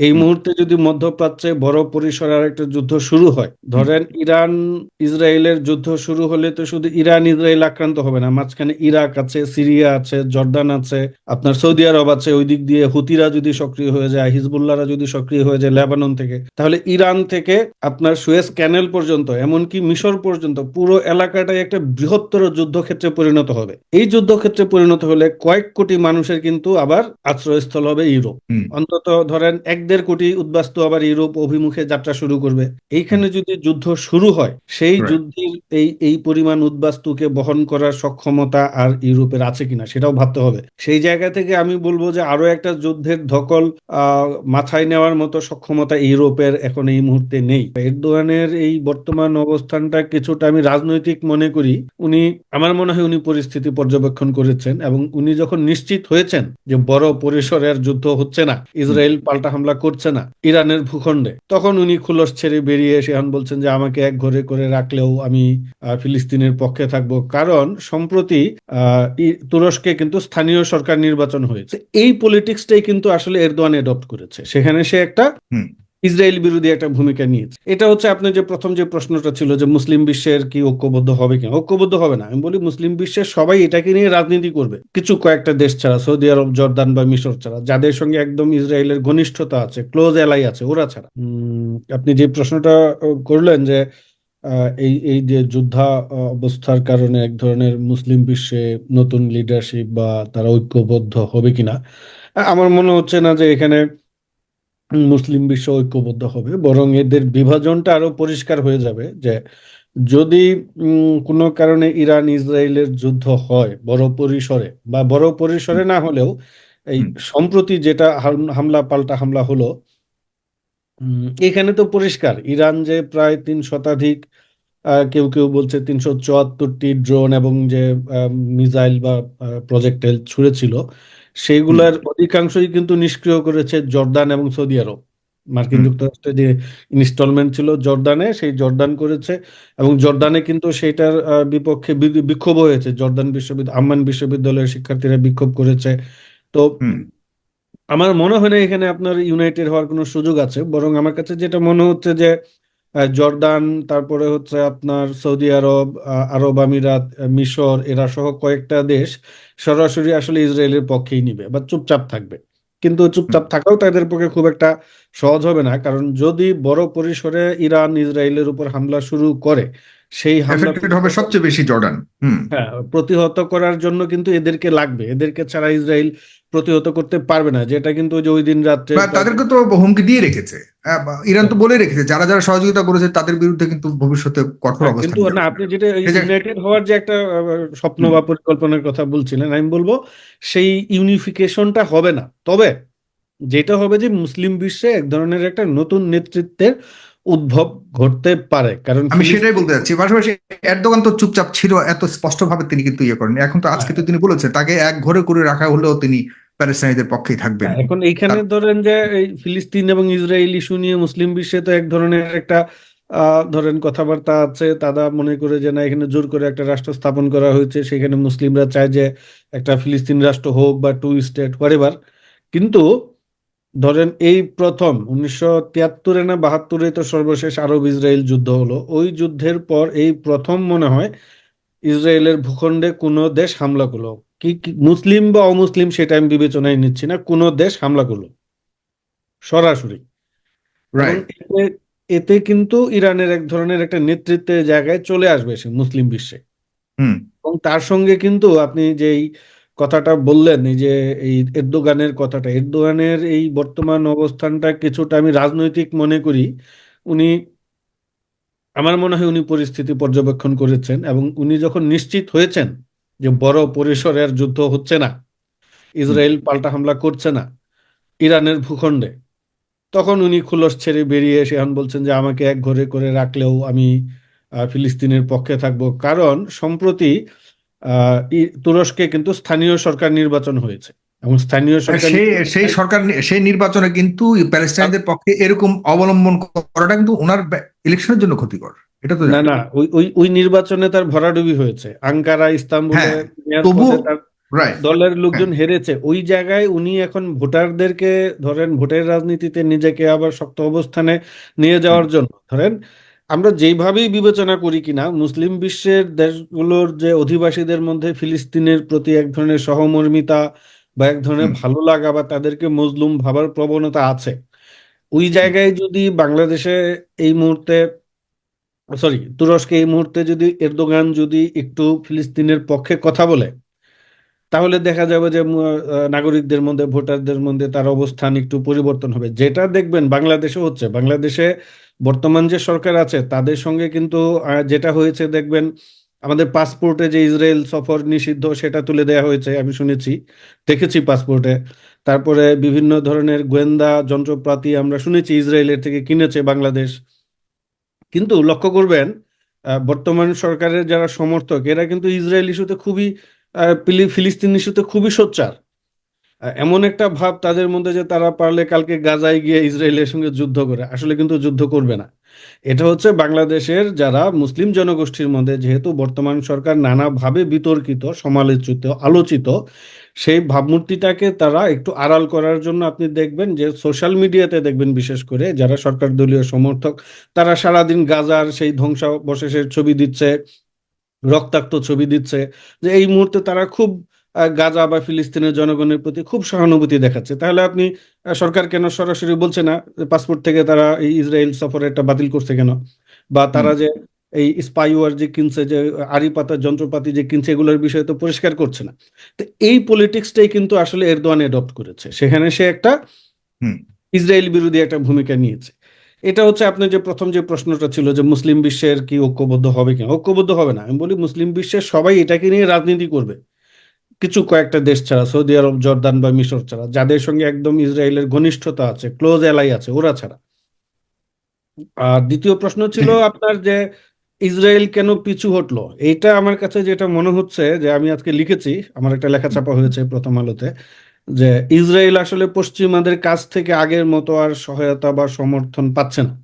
এই মুহূর্তে যদি মধ্যপ্রাচ্যে বড় পরিসরে আর একটা যুদ্ধ শুরু হয় ধরেন ইরান ইসরায়েলের যুদ্ধ শুরু হলে তো শুধু ইরান ইসরায়েল আক্রান্ত হবে না। মাঝখানে ইরাক আছে সিরিয়া আছে জর্দান আছে আপনার সৌদি আরব আছে ওই দিক দিয়ে হুতিরা যদি সক্রিয় হয়ে যায় হিজবুল্লাহরা যদি সক্রিয় হয়ে যায় লেবানন থেকে তাহলে ইরান থেকে আপনার সুয়েজ ক্যানেল পর্যন্ত এমনকি মিশর পর্যন্ত পুরো এলাকাটাই একটা বৃহত্তর যুদ্ধক্ষেত্রে পরিণত হবে। এই যুদ্ধক্ষেত্রে পরিণত হলে কয়েক কোটি মানুষের কিন্তু আবার আশ্রয়স্থল হবে ইউরোপ। অন্তত ধরেন এক দেড় কোটি উদ্বাস্তু আবার ইউরোপ অভিমুখে যাত্রা শুরু করবে। এইখানে যদি যুদ্ধ শুরু হয় সেই যুদ্ধের এই এই পরিমাণ উদ্বাস্তুকে বহন করার সক্ষমতা আর ইউরোপের আছে কিনা সেটাও ভাবতে হবে। সেই জায়গা থেকে আমি বলব যে আরও একটা যুদ্ধের ধকল মাথায় নেওয়ার মতো সক্ষমতা ইউরোপের এখন এই মুহূর্তে নেই। এরদোয়ানের এই বর্তমান অবস্থানটা কিছুটা আমি রাজনৈতিক মনে করি। উনি আমার মনে হয় উনি পরিস্থিতি পর্যবেক্ষণ করেছেন এবং উনি যখন নিশ্চিত হয়েছেন যে বড় পরিসরের যুদ্ধ হচ্ছে না ইসরায়েল পাল্টা হামলা করছে না ইরানের ভূখণ্ডে। তখন উনি খুলস ছেড়ে বেরিয়ে এসে এখন বলছেন যে, আমাকে এক ঘরে করে রাখলেও আমি ফিলিস্তিনের পক্ষে থাকব। কারণ সম্প্রতি তুরস্কে কিন্তু স্থানীয় সরকার নির্বাচন হয়েছে। এই পলিটিক্সটাই কিন্তু আসলে এরদোয়ান এডপ্ট করেছে। সেখানে সে একটা। ইসরায়েল বিরোধী একটা ভূমিকা নিয়েছে। এটা হচ্ছে আপনার যে প্রথম যে প্রশ্নটা ছিল যে মুসলিম বিশ্বের কি ঐক্যবদ্ধ হবে কিনা? ঐক্যবদ্ধ হবে না। আমি বলি মুসলিম বিশ্বের সবাই এটাকে নিয়ে রাজনীতি করবে। কিছু কয়েকটা দেশ ছাড়া, সৌদি আরব, জর্দান বা মিশর ছাড়া, যাদের সঙ্গে একদম ইসরায়েলের ঘনিষ্ঠতা আছে ক্লোজ এলাই আছে, ওরা ছাড়া। আপনি যে প্রশ্নটা করলেন যে এই এই যে যুদ্ধা অবস্থার কারণে এক ধরনের মুসলিম বিশ্বে নতুন লিডারশিপ বা তারা ঐক্যবদ্ধ হবে কিনা আমার মনে হচ্ছে না যে এখানে মুসলিম বিশ্ব ঐক্যবদ্ধ হবে বরং এদের বিভাজনটা আরও পরিষ্কার হয়ে যাবে যে যদি কোনো কারণে ইরান ইসরায়েলের যুদ্ধ হয় বড় পরিসরে বা বড় পরিসরে না হলেও এই সম্প্রতি যেটা হাম- হামলা পাল্টা হামলা হলো এখানে তো পরিষ্কার ইরান যে প্রায় তিন শতাধিক আহ, কেউ কেউ বলছে তিনশো চুয়াত্তরটি ড্রোন এবং যে মিসাইল বা প্রজেক্টাইল ছুড়েছিল সেইগুলার অধিকাংশই কিন্তু নিষ্ক্রিয় করেছে জর্দান এবং সৌদি আরব। মার্কিন। যুক্তরাষ্ট্রে যে ইনস্টলমেন্ট ছিল জর্দানে সেই জর্দান করেছে এবং জর্দানে কিন্তু সেটার আহ, বিপক্ষে বিক্ষোভ হয়েছে। জর্দান বিশ্ববিদ্যালয় আম্মান বিশ্ববিদ্যালয়ের শিক্ষার্থীরা বিক্ষোভ করেছে। তো আমার মনে হয় না এখানে আপনার ইউনাইটেড হওয়ার কোনো সুযোগ আছে। বরং আমার কাছে যেটা মনে হচ্ছে যে জর্দান তারপরে হচ্ছে আপনার সৌদি আরব আরব আমিরাত মিশর এরা সহ কয়েকটা দেশ সরাসরি আসলে ইসরায়েলের পক্ষেই নিবে বা চুপচাপ থাকবে। কিন্তু চুপচাপ থাকাও তাদের পক্ষে খুব একটা সহজ হবে না কারণ যদি বড় পরিসরে ইরান ইসরায়েলের উপর হামলা শুরু করে সেই হামলা হবে সবচেয়ে বেশি জর্ডান হ্যাঁ প্রতিহত করার জন্য কিন্তু এদেরকে লাগবে। এদেরকে ছাড়া ইসরায়েল প্রতিহত করতে পারবে না যেটা কিন্তু যে ওই দিন রাত্রে তাদেরকে তো হুমকি দিয়ে রেখেছে। ইরান তো বলে রেখেছে যারা যারা সহযোগিতা করেছে তাদের বিরুদ্ধে কিন্তু ভবিষ্যতে কঠোর হ্যাঁ, অবস্থান কিন্তু না আপনি যেটা ইউনাইটেড হওয়ার যে একটা স্বপ্ন বা পরিকল্পনার কথা বলছিলেন আমি বলব সেই ইউনিফিকেশনটা হবে না। তবে যেটা হবে যে মুসলিম বিশ্বে এক ধরনের একটা নতুন নেতৃত্বের উদ্ভব ঘটতে পারে কারণ আমি সেটাই বলতে যাচ্ছি পাশাপাশি এরদোগান তো চুপচাপ ছিল এত স্পষ্ট ভাবে তিনি কিন্তু ইয়ে করেন এখন তো আজকে তো তিনি বলেছেন তাকে এক ঘরে করে রাখা হলেও তিনি প্যালেস্টাইনিদের পক্ষেই থাকবেন। হ্যাঁ, এখন এইখানে ধরেন যে এই ফিলিস্তিন এবং ইসরায়েল ইস্যু নিয়ে মুসলিম বিশ্বে তো এক ধরনের একটা আহ, ধরেন কথাবার্তা আছে। তারা মনে করে যে না এখানে জোর করে একটা রাষ্ট্র স্থাপন করা হয়েছে। সেখানে মুসলিমরা চায় যে একটা ফিলিস্তিন রাষ্ট্র হোক বা টু স্টেট হোয়ারেভার কিন্তু ধরেন এই প্রথম উনিশশো তিয়াত্তরে না বাহাত্তরে তো সর্বশেষ আরব ইসরায়েল যুদ্ধ হলো। ওই যুদ্ধের পর এই প্রথম মনে হয় ইসরায়েলের ভূখণ্ডে কোনো দেশ হামলা করল। কি মুসলিম বা অমুসলিম সেটা আমি বিবেচনায় নিচ্ছি না কোনো দেশ হামলা করল সরাসরি। এতে এতে কিন্তু ইরানের এক ধরনের একটা নেতৃত্বের জায়গায় চলে আসবে সে মুসলিম বিশ্বে। হুম। এবং তার সঙ্গে কিন্তু আপনি যেই কথাটা বললেন এই যে এই এরদোগানের কথাটা। এরদোগানের এই বর্তমান অবস্থানটা কিছুটা আমি রাজনৈতিক মনে করি। উনি আমার মনে হয় উনি পরিস্থিতি পর্যবেক্ষণ করেছেন এবং উনি যখন নিশ্চিত হয়েছেন যে বড় পরিসরের যুদ্ধ হচ্ছে না ইসরায়েল পাল্টা হামলা করছে না ইরানের ভূখণ্ডে তখন উনি খুলস ছেড়ে বেরিয়ে এসে এখন বলছেন যে আমাকে এক ঘরে করে রাখলেও আমি ফিলিস্তিনের পক্ষে থাকব। কারণ সম্প্রতি তুরস্কে কিন্তু স্থানীয় সরকার নির্বাচন হয়েছে। এবং স্থানীয় সরকার সেই সরকার সেই নির্বাচনে কিন্তু প্যালেস্টাইনদের পক্ষে এরকম অবলম্বন করাটা কিন্তু ওনার ইলেকশনের জন্য ক্ষতিকর। এটা তো না না ওই ওই ওই নির্বাচনে তার ভরাডুবি হয়েছে। আঙ্কারা ইস্তাম্বুলে হ্যাঁ, দলের লোকজন হেরেছে। ওই জায়গায় উনি এখন ভোটারদেরকে ধরেন ভোটের রাজনীতিতে নিজেকে আবার শক্ত অবস্থানে নিয়ে যাওয়ার জন্য। ধরেন আমরা যেইভাবেই বিবেচনা করি কিনা মুসলিম বিশ্বের দেশগুলোর যে অধিবাসীদের মধ্যে ফিলিস্তিনের প্রতি এক ধরনের সহমর্মিতা বা এক ধরনের। ভালো লাগা বা তাদেরকে মজলুম ভাবার প্রবণতা আছে ওই জায়গায় যদি বাংলাদেশে এই মুহূর্তে সরি তুরস্কে এই মুহূর্তে যদি এরদোগান যদি একটু ফিলিস্তিনের পক্ষে কথা বলে তাহলে দেখা যাবে যে নাগরিকদের মধ্যে, ভোটারদের মধ্যে তার অবস্থান একটু পরিবর্তন হবে। যেটা দেখবেন বাংলাদেশে হচ্ছে, বাংলাদেশে বর্তমান যে সরকার আছে, তাদের সঙ্গে কিন্তু যেটা হয়েছে দেখবেন, আমাদের পাসপোর্টে যে ইসরায়েল সফর নিষিদ্ধ, সেটা তুলে দেওয়া হয়েছে, আমি শুনেছি, দেখেছি পাসপোর্টে। তারপরে বিভিন্ন ধরনের গোয়েন্দা যন্ত্রপাতি আমরা শুনেছি, ইসরায়েলের থেকে কিনেছে বাংলাদেশ। কিন্তু লক্ষ্য করবেন বর্তমান সরকারের যারা সমর্থক, এরা কিন্তু ইসরায়েল ইস্যুতে খুবই ফিলিস্তিন ইস্যুতে খুবই সোচ্চার। এমন একটা ভাব তাদের মধ্যে যে তারা পারলে কালকে গাজায় গিয়ে ইসরায়েলের সঙ্গে যুদ্ধ করে। আসলে কিন্তু যুদ্ধ করবে না। এটা হচ্ছে বাংলাদেশের যারা মুসলিম জনগোষ্ঠীর মধ্যে যেহেতু বর্তমান সরকার নানাভাবে বিতর্কিত, সমালোচিত, আলোচিত, সেই ভাবমূর্তিটাকে তারা একটু আড়াল করার জন্য আপনি দেখবেন যে সোশ্যাল মিডিয়াতে দেখবেন বিশেষ করে যারা সরকার দলীয় সমর্থক, তারা সারাদিন গাজার সেই ধ্বংসাবশেষের ছবি দিচ্ছে রক্তাক্ত ছবি দিচ্ছে যে এই মুহূর্তে তারা খুব গাজা বা ফিলিস্তিনের জনগণের প্রতি খুব সহানুভূতি দেখাচ্ছে। তাহলে আপনি সরকার কেন সরাসরি বলছে না পাসপোর্ট থেকে তারা এই ইসরায়েল সফরেরটা বাতিল করছে কেন? বা তারা যে এই স্পাইওয়ার যে কিনছে যে আড়ি পাতার যন্ত্রপাতি যে কিনছে এগুলোর বিষয়ে তো পরিষ্কার করছে না। তো এই পলিটিক্সটাই কিন্তু আসলে এরদোয়ান এডপ্ট করেছে। সেখানে সে একটা ইসরায়েল বিরোধী একটা ভূমিকা নিয়েছে। এটা হচ্ছে আপনার যে প্রথম যে প্রশ্নটা ছিল যে মুসলিম বিশ্বের কি ঐক্যবদ্ধ হবে কিনা? ঐক্যবদ্ধ হবে না। আমি বলি মুসলিম বিশ্বের সবাই এটাকে নিয়ে রাজনীতি করবে। কিছু কয়েকটা দেশ ছাড়া সৌদি আরব জর্দান বা মিশর ছাড়া যাদের সঙ্গে একদম ইসরায়েলের ঘনিষ্ঠতা আছে ক্লোজ এলাই আছে ওরা ছাড়া। আর দ্বিতীয় প্রশ্ন ছিল আপনার যে ইসরায়েল কেন পিছু হটলো? এইটা আমার কাছে যেটা মনে হচ্ছে যে আমি আজকে লিখেছি আমার একটা লেখা ছাপা হয়েছে প্রথম আলোতে। যে ইসরায়েল আসলে পশ্চিমাদের কাছ থেকে আগের মতো আর সহায়তা বা সমর্থন পাচ্ছে না।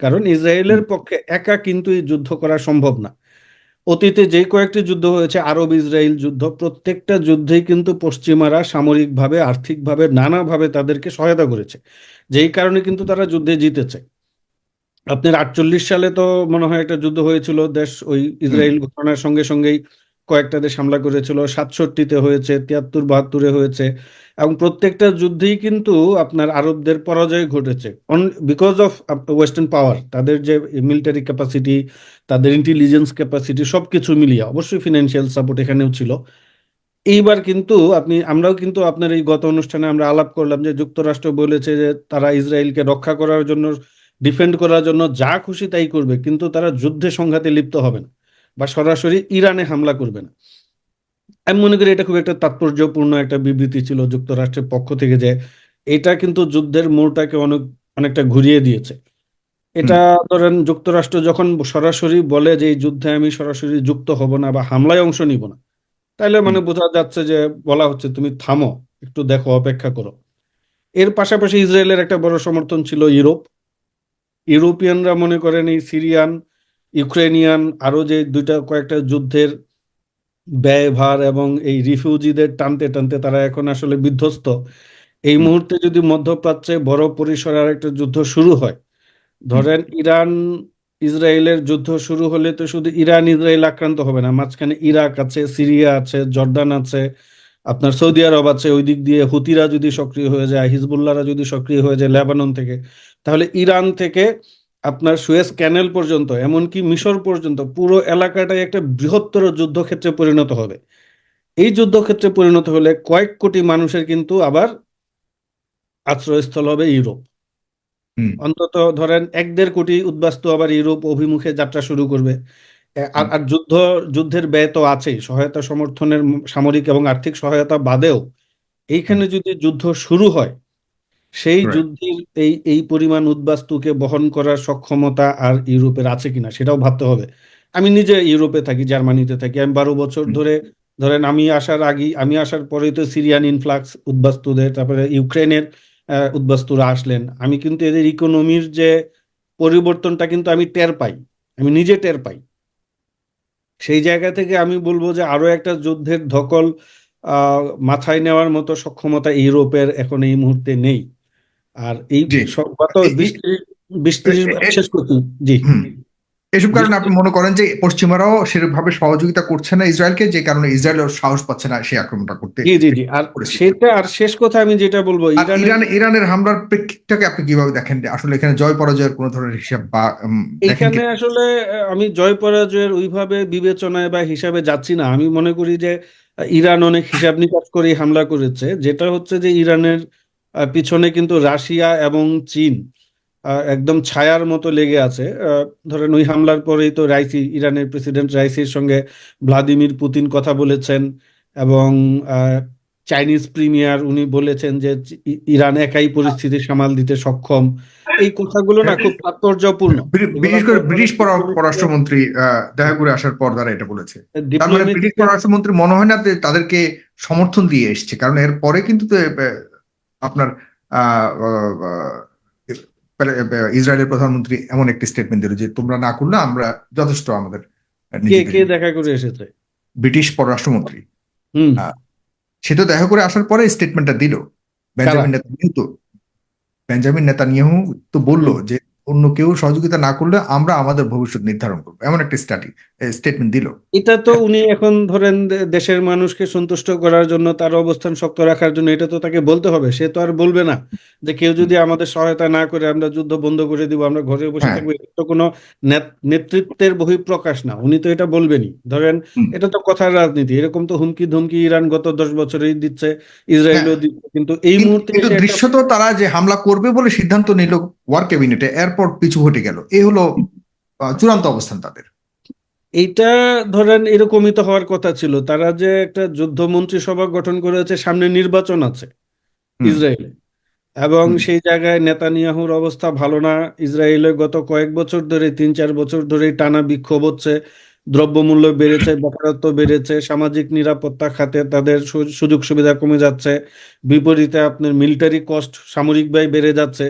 কারণ ইসরায়েলের পক্ষে একা কিন্তু যুদ্ধ করা সম্ভব না। অতীতে যে কয়েকটি যুদ্ধ হয়েছে আরব ইসরায়েল যুদ্ধ প্রত্যেকটা যুদ্ধেই কিন্তু পশ্চিমারা সামরিকভাবে আর্থিকভাবে নানাভাবে তাদেরকে সহায়তা করেছে। যেই কারণে কিন্তু তারা যুদ্ধে জিতেছে। আপনার আটচল্লিশ সালে তো মনে হয় একটা যুদ্ধ হয়েছিল দেশ ওই ইসরায়েল ঘটনার সঙ্গে সঙ্গেই কয়েকটা দেশ হামলা করেছিল, সাতষট্টিতে হয়েছে, তিয়াত্তর, বাহাত্তরে হয়েছে এবং প্রত্যেকটা যুদ্ধেই কিন্তু আপনার আরবদের পরাজয় ঘটেছে। On because of western power তাদের যে মিলিটারি ক্যাপাসিটি তাদের ইন্টেলিজেন্স ক্যাপাসিটি সব কিছু মিলিয়ে, অবশ্যই ফিনান্সিয়াল সাপোর্ট এখানেও ছিল। এইবার কিন্তু আপনি, আমরাও কিন্তু আপনার এই গত অনুষ্ঠানে আমরা আলাপ করলাম যে যুক্তরাষ্ট্র বলেছে যে তারা ইসরায়েলকে রক্ষা করার জন্য ডিফেন্ড করার জন্য যা খুশি তাই করবে, কিন্তু তারা যুদ্ধে সংঘাতে লিপ্ত হবে না। বা সরাসরি ইরানে হামলা করবে না। আমি মনে করি এটা খুব একটা তাৎপর্যপূর্ণ একটা বিবৃতি ছিল যুক্তরাষ্ট্রের পক্ষ থেকে যে এটা কিন্তু যুদ্ধের মোড়টাকে অনেক অনেকটা ঘুরিয়ে দিয়েছে। এটা ধরেন যুক্তরাষ্ট্র যখন সরাসরি বলে যে এই যুদ্ধে আমি সরাসরি যুক্ত হব না বা হামলায় অংশ নিব না তাহলে মানে বোঝা যাচ্ছে যে বলা হচ্ছে তুমি থামো একটু দেখো অপেক্ষা করো। এর পাশাপাশি ইসরায়েলের একটা বড় সমর্থন ছিল ইউরোপ। ইউরোপিয়ানরা মনে করেন এই সিরিয়ান ইউক্রেনিয়ান আরও যে দুইটা কয়েকটা যুদ্ধের ব্যয়ভার এবং এই রিফিউজিদের টানতে টানতে তারা এখন আসলে বিধ্বস্ত। এই মুহূর্তে যদি মধ্যপ্রাচ্যে বড় পরিসরে একটা যুদ্ধ শুরু হয় ধরেন ইরান ইসরায়েলের যুদ্ধ শুরু হলে তো শুধু ইরান ইসরায়েল আক্রান্ত হবে না মাঝখানে ইরাক আছে সিরিয়া আছে জর্দান আছে আপনার সৌদি আরব আছে ওই দিক দিয়ে হুতিরা যদি সক্রিয় হয়ে যায় হিজবুল্লাহরা যদি সক্রিয় হয়ে যায় লেবানন থেকে তাহলে ইরান থেকে আপনার সুয়েজ ক্যানেল পর্যন্ত এমনকি মিশর পর্যন্ত পুরো এলাকাটাই একটা বৃহত্তর যুদ্ধক্ষেত্রে পরিণত হবে। এই যুদ্ধক্ষেত্রে পরিণত হলে কয়েক কোটি মানুষের কিন্তু আবার আশ্রয়স্থল হবে ইউরোপ। অন্তত ধরেন এক দেড় কোটি উদ্বাস্তু আবার ইউরোপ অভিমুখে যাত্রা শুরু করবে। আর আর যুদ্ধ যুদ্ধের ব্যয় তো আছেই। সহায়তা সমর্থনের সামরিক এবং আর্থিক সহায়তা বাদেও এইখানে যদি যুদ্ধ শুরু হয় সেই যুদ্ধের এই এই পরিমাণ উদ্বাস্তুকে বহন করার সক্ষমতা আর ইউরোপের আছে কিনা সেটাও ভাবতে হবে। আমি নিজে ইউরোপে থাকি জার্মানিতে থাকি। আমি বারো বছর ধরে ধরেন আমি আসার আগে আমি আসার পরেই তো সিরিয়ান ইনফ্লাক্স উদ্বাস্তুদের তারপরে ইউক্রেনের উদ্বাস্তুরা আসলেন। আমি কিন্তু এদের ইকোনমির যে পরিবর্তনটা কিন্তু আমি টের পাই। আমি নিজে টের পাই। সেই জায়গা থেকে আমি বলব যে আরও একটা যুদ্ধের ধকল আহ, মাথায় নেওয়ার মতো সক্ষমতা ইউরোপের এখন এই মুহূর্তে নেই। আর এই। গত বিশ ত্রিশ শেষ জি। এসব কারণে আপনি মনে করেন যে পশ্চিমারাও সেরকমভাবে সহযোগিতা করছে না ইসরায়েলকে যে কারণে ইসরায়েলের সাহস পাচ্ছে না সেই আক্রমণটা করতে জি জি জি। আর সেটা আর শেষ কথা আমি যেটা বলব ইরান ইরানের হামলার প্রেক্ষিতটাকে আপনি কীভাবে দেখেন? যে আসলে এখানে জয় পরাজয়ের কোনো ধরনের হিসাব বা এখানে আসলে আমি জয় পরাজয়ের ওইভাবে বিবেচনায় বা হিসাবে যাচ্ছি না। আমি মনে করি যে ইরান অনেক হিসাব নিকাশ করে হামলা করেছে। যেটা হচ্ছে যে ইরানের পিছনে কিন্তু রাশিয়া এবং চীন একদম ছায়ার মতো লেগে আছে। ধরেন ওই হামলার পরেই তো রাইসি ইরানের প্রেসিডেন্ট রাইসির সঙ্গে ভ্লাদিমির পুতিন কথা বলেছেন এবং চাইনিজ প্রিমিয়ার উনি বলেছেন যে ইরান একাই পরিস্থিতি সামাল দিতে সক্ষম। এই কথাগুলো না খুব তাৎপর্যপূর্ণ। বিশেষ করে ব্রিটিশ পরা- পররাষ্ট্রমন্ত্রী আহ, দেখা করে আসার পর তারা এটা বলেছে। মানে ব্রিটিশ পররাষ্ট্রমন্ত্রী মনে হয় না তাদেরকে সমর্থন দিয়ে এসছে কারণ এর পরে কিন্তু আপনার ইসরায়েলের প্রধানমন্ত্রী এমন একটি স্টেটমেন্ট দিল যে তোমরা না করলে আমরা যথেষ্ট আমাদের দেখা করে এসেছে? ব্রিটিশ পররাষ্ট্রমন্ত্রী। সে তো দেখা করে আসার পরে স্টেটমেন্টটা দিল। Benjamin Netanyahu. তো বেঞ্জামিন নেতানিয়াহু তো বলল যে অন্য কেউ সহযোগিতা না করলে আমরা আমাদের ভবিষ্যৎ নির্ধারণ করব। এমন একটা স্টাডি স্টেটমেন্ট দিল। এটা তো উনি এখন ধরেন দেশের মানুষকে সন্তুষ্ট করার জন্য তার অবস্থান শক্ত রাখার জন্য এটা তো তাকে বলতে হবে। সে তো আর বলবে না যে কেউ যদি আমাদের সহায়তা না করে আমরা যুদ্ধ বন্ধ করে দিব আমরা ঘরে বসে হ্যাঁ। থাকব এটা তো কোনো নেত- নেতৃত্বের বহিঃপ্রকাশ না। উনি তো এটা বলবেনই। ধরেন এটা তো কথার রাজনীতি। এরকম তো হুমকি ধমকি ইরান গত দশ বছরেই দিচ্ছে ইসরায়েলও দিচ্ছে। কিন্তু এই মুহূর্তে দৃশ্যত তারা যে হামলা করবে বলে সিদ্ধান্ত নিল ওয়ার ক্যাবিনেটে এরপর পিছু হটে গেল। এই হলো চূড়ান্ত অবস্থান তাদের। এইটা ধরেন এরকমই তো হওয়ার কথা ছিল। তারা যে একটা যুদ্ধ মন্ত্রিসভা গঠন করেছে সামনে নির্বাচন আছে ইসরায়েলে। এবং সেই জায়গায় নেতানিয়াহুর অবস্থা ভালো না। ইসরায়েলে গত কয়েক বছর ধরে তিন চার বছর ধরে টানা বিক্ষোভ হচ্ছে। দ্রব্যমূল্য বেড়েছে বেকারত্ব বেড়েছে সামাজিক নিরাপত্তা খাতে তাদের সুযোগ সুবিধা কমে যাচ্ছে বিপরীতে আপনার মিলিটারি কস্ট সামরিক ব্যয় বেড়ে যাচ্ছে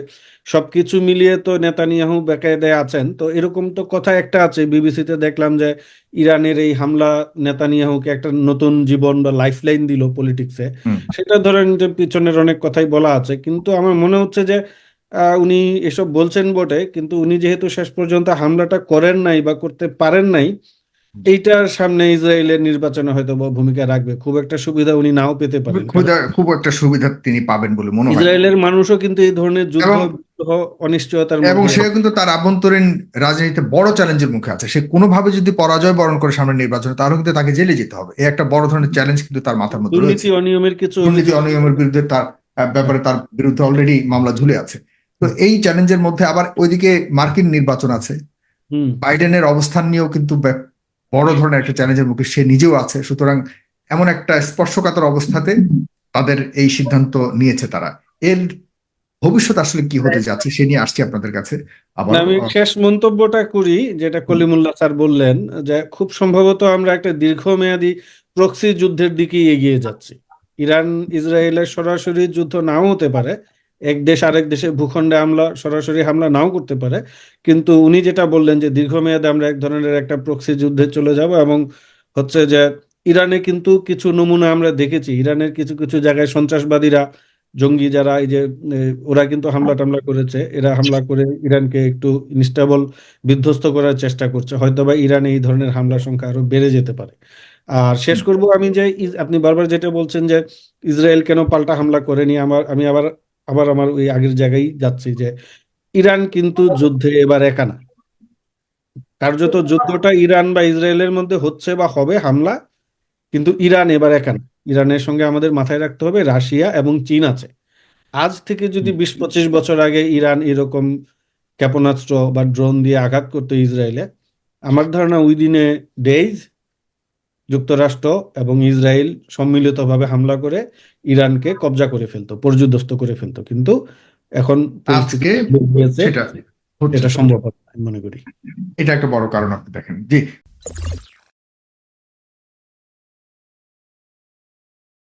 সবকিছু মিলিয়ে তো নেতানিয়াহু বেকায়দায় আছেন। তো এরকম তো কথা একটা আছে বিবিসিতে দেখলাম যে ইরানের এই হামলা নেতানিয়াহুকে একটা নতুন জীবন বা লাইফলাইন দিল পলিটিক্সে সেটা ধরেন যে পিছনের অনেক কথাই বলা আছে কিন্তু আমার মনে হচ্ছে যে আহ, উনি এসব বলছেন বটে কিন্তু উনি যেহেতু শেষ পর্যন্ত হামলাটা করেন নাই বা করতে পারেন নাই এইটার সামনে ইসরায়েলের নির্বাচনে হয়তো ভূমিকা রাখবে। খুব একটা সুবিধা উনি নাও পেতে পারেন। খুব একটা সুবিধা তিনি পাবেন বলে মনে হয়। ইসরায়েলের মানুষও কিন্তু এই ধরনের যুদ্ধ অনিশ্চয়তার এবং সে কিন্তু তার আভ্যন্তরীণ রাজনীতিতে বড় চ্যালেঞ্জের মুখে আছে। সে কোনোভাবে যদি পরাজয় বরণ করে সামনে নির্বাচনে তাহলে কিন্তু তাকে জেলে যেতে হবে। এই একটা বড় ধরনের চ্যালেঞ্জ কিন্তু তার মাথার মধ্যে দুর্নীতি অনিয়মের কিছু দুর্নীতি অনিয়মের বিরুদ্ধে তার ব্যাপারে তার বিরুদ্ধে অলরেডি মামলা ঝুলে আছে। তো এই চ্যালেঞ্জের মধ্যে আবার ওইদিকে মার্কিন নির্বাচন আছে। বাইডেনের অবস্থান নিয়েও কিন্তু বড় ধরনের একটা চ্যালেঞ্জের মুখে সে নিজেও আছে। সুতরাং এমন একটা স্পর্শকাতর অবস্থাতে তাদের এই সিদ্ধান্ত নিয়েছে তারা। এর ভবিষ্যৎ আসলে কি হতে যাচ্ছে সে নিয়ে আসছি আপনাদের কাছে। আবার আমি শেষ মন্তব্যটা করি যেটা কলিমুল্লাহ স্যার বললেন যে খুব সম্ভবত আমরা একটা দীর্ঘমেয়াদী প্রক্সি যুদ্ধের দিকেই এগিয়ে যাচ্ছি। ইরান ইসরায়েলের সরাসরি যুদ্ধ নাও হতে পারে এক দেশ আরেক দেশের ভূখণ্ডে হামলা, সরাসরি হামলা নাও করতে পারে। কিন্তু উনি যেটা বললেন যে দীর্ঘমেয়াদে আমরা এক ধরনের একটা প্রক্সি যুদ্ধে চলে যাব এবং হচ্ছে যে ইরানে কিন্তু কিছু নমুনা আমরা দেখেছি। ইরানের কিছু কিছু জায়গায় সন্ত্রাসবাদীরা, জঙ্গি যারা, এই যে ওরা কিন্তু হামলা টামলা করেছে। এরা হামলা করে ইরানকে একটু ইনস্টেবল বিধ্বস্ত করার চেষ্টা করছে। হয়তোবা ইরানে এই ধরনের হামলার সংখ্যা আরও বেড়ে যেতে পারে। আর শেষ করব আমি যে আপনি বারবার যেটা বলছেন যে, ইসরায়েল কেন পাল্টা হামলা করেনি? আমার, আমি আবার আবার আমার ওই আগের জায়গায় যাচ্ছি যে ইরান কিন্তু যুদ্ধে এবার একা না। কার্যত যুদ্ধটা ইরান বা ইসরায়েলের মধ্যে হচ্ছে বা হবে হামলা, কিন্তু ইরান এবার একা না। ইরানের সঙ্গে আমাদের মাথায় রাখতে হবে রাশিয়া এবং চীন আছে। আজ থেকে যদি বিশ পঁচিশ বছর আগে ইরান এরকম ক্ষেপণাস্ত্র বা ড্রোন দিয়ে আঘাত করতো ইসরায়েলে, আমার ধারণা উইদিন ডেইজ যুক্তরাষ্ট্র এবং ইসরায়েল সম্মিলিতভাবে হামলা করে ইরানকে কবজা করে ফেলতো পর্যুদস্ত করে ফেলতো। কিন্তু এখন আজকে এটা সম্ভব আমি মনে করি। এটা একটা বড় কারণ আপনি দেখেন। জি।